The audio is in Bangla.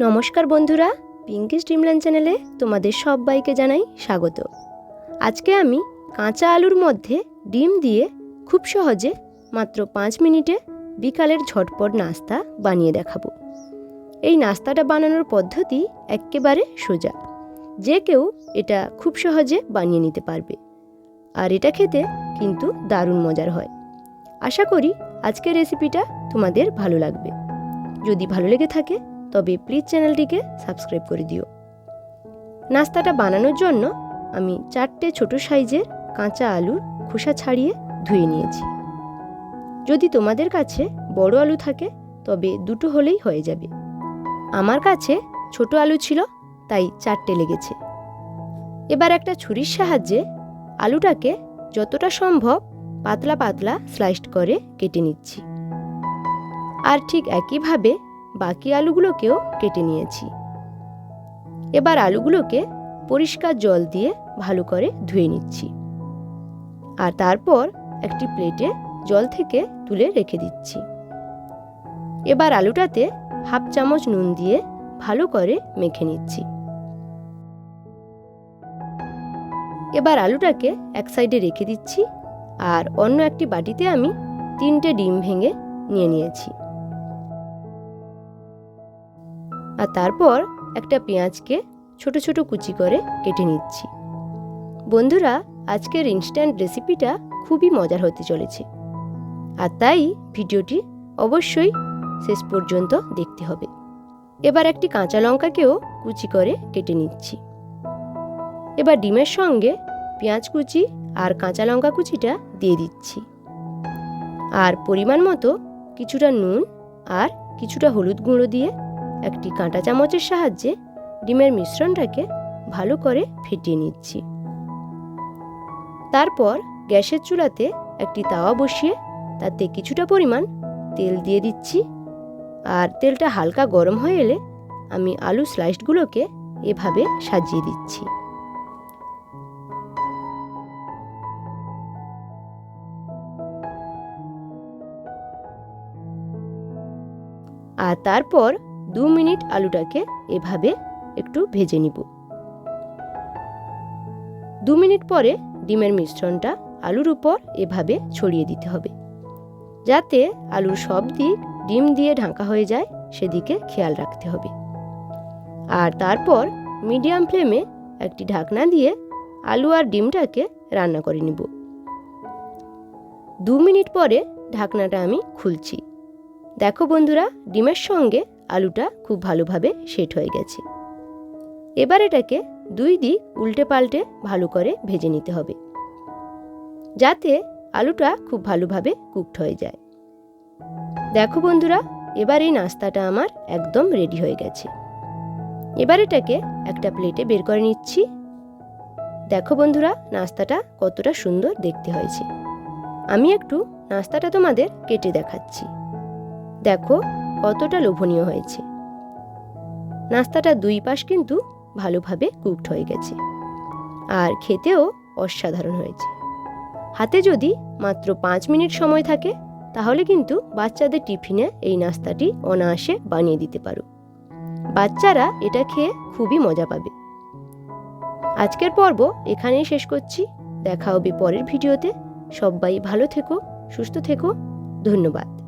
নমস্কার বন্ধুরা পিঙ্কি স্ট্রিমল্যান্ড চ্যানেলে তোমাদের সবাইকে জানাই স্বাগত। আজকে আমি কাঁচা আলুর মধ্যে ডিম দিয়ে খুব সহজে মাত্র পাঁচ মিনিটে বিকালের ঝটপট নাস্তা বানিয়ে দেখাবো। এই নাস্তাটা বানানোর পদ্ধতি একেবারে সোজা। যে কেউ এটা খুব সহজে বানিয়ে নিতে পারবে। আর এটা খেতে কিন্তু দারুণ মজার হয়। আশা করি আজকের রেসিপিটা তোমাদের ভালো লাগবে। যদি ভালো লেগে থাকে তবে প্লিজ চ্যানেলটিকে সাবস্ক্রাইব করে দিও। নাস্তাটা বানানোর জন্য আমি চারটে ছোট সাইজের কাঁচা আলুর খোসা ছাড়িয়ে ধুয়ে নিয়েছি। যদি তোমাদের কাছে বড় আলু থাকে, তবে দুটো হলেই হয়ে যাবে। আমার কাছে ছোট আলু ছিল, তাই চারটে লেগেছে। এবার একটা ছুরির সাহায্যে আলুটাকে যতটা সম্ভব পাতলা পাতলা স্লাইসড করে কেটে নিচ্ছি। আর ঠিক একইভাবে বাকি আলুগুলোকেও কেটে নিয়েছি। এবার আলুগুলোকে পরিষ্কার জল দিয়ে ভালো করে ধুয়ে নিচ্ছি। আর তারপর একটি প্লেটে জল থেকে তুলে রেখে দিচ্ছি। এবার আলুটাতে হাফ চামচ নুন দিয়ে ভালো করে মেখে নিচ্ছি। এবার আলুটাকে এক সাইডে রেখে দিচ্ছি। আর অন্য একটি বাটিতে আমি তিনটে ডিম ভেঙে নিয়ে নিয়েছি। আর তারপর একটা পেঁয়াজকে ছোট ছোট কুচি করে কেটে নিচ্ছি। বন্ধুরা, আজকের ইনস্ট্যান্ট রেসিপিটা খুবই মজার হতে চলেছে। আর তাই ভিডিওটি অবশ্যই শেষ পর্যন্ত দেখতে হবে। এবার একটি কাঁচা লঙ্কাকেও কুচি করে কেটে নিচ্ছি। এবার ডিমের সঙ্গে পেঁয়াজ কুচি আর কাঁচা লঙ্কা কুচিটা দিয়ে দিচ্ছি। আর পরিমাণ মতো কিছুটা নুন আর কিছুটা হলুদ গুঁড়ো দিয়ে একটি কাঁটা চামচের সাহায্যে ডিমের মিশ্রণটাকে ভালো করে ফেটিয়ে নিচ্ছি। তারপর গ্যাসের চুলাতে একটি তাওয়া বসিয়ে তাতে কিছুটা পরিমাণ তেল দিয়ে দিচ্ছি। আর তেলটা হালকা গরম হয়ে এলে আমি আলু স্লাইসগুলোকে এভাবে সাজিয়ে দিচ্ছি। আর তারপর দু মিনিট আলুটাকে এভাবে একটু ভেজে নিব। দু মিনিট পরে ডিমের মিশ্রণটা আলুর উপর এভাবে ছড়িয়ে দিতে হবে। যাতে আলুর সব দিক ডিম দিয়ে ঢাকা হয়ে যায়, সেদিকে খেয়াল রাখতে হবে। আর তারপর মিডিয়াম ফ্লেমে একটি ঢাকনা দিয়ে আলু আর ডিমটাকে রান্না করে নিব। দু মিনিট পরে ঢাকনাটা আমি খুলছি। দেখো বন্ধুরা, ডিমের সঙ্গে আলুটা খুব ভালোভাবে সেট হয়ে গেছে। এবার এটাকে দুই দিক উল্টে পাল্টে ভালো করে ভেজে নিতে হবে। যাতে আলুটা খুব ভালোভাবে কুকড হয়ে যায়। দেখো বন্ধুরা, এবার এই নাস্তাটা আমার একদম রেডি হয়ে গেছে। এবার এটাকে একটা প্লেটে বের করে নিচ্ছি। দেখো বন্ধুরা, নাস্তাটা কতটা সুন্দর দেখতে হয়েছে। আমি একটু নাস্তাটা তোমাদের কেটে দেখাচ্ছি। দেখো কতটা লোভনীয় হয়েছে। নাস্তাটা দুই পাশ কিন্তু ভালোভাবে কুকড হয়ে গেছে। আর খেতেও অসাধারণ হয়েছে। হাতে যদি মাত্র পাঁচ মিনিট সময় থাকে, তাহলে কিন্তু বাচ্চাদের টিফিনে এই নাস্তাটি অনায়াসে বানিয়ে দিতে পারো। বাচ্চারা এটা খেয়ে খুবই মজা পাবে। আজকের পর্ব এখানেই শেষ করছি। দেখা হবে পরের ভিডিওতে। সবাই ভালো থেকো, সুস্থ থেকো। ধন্যবাদ।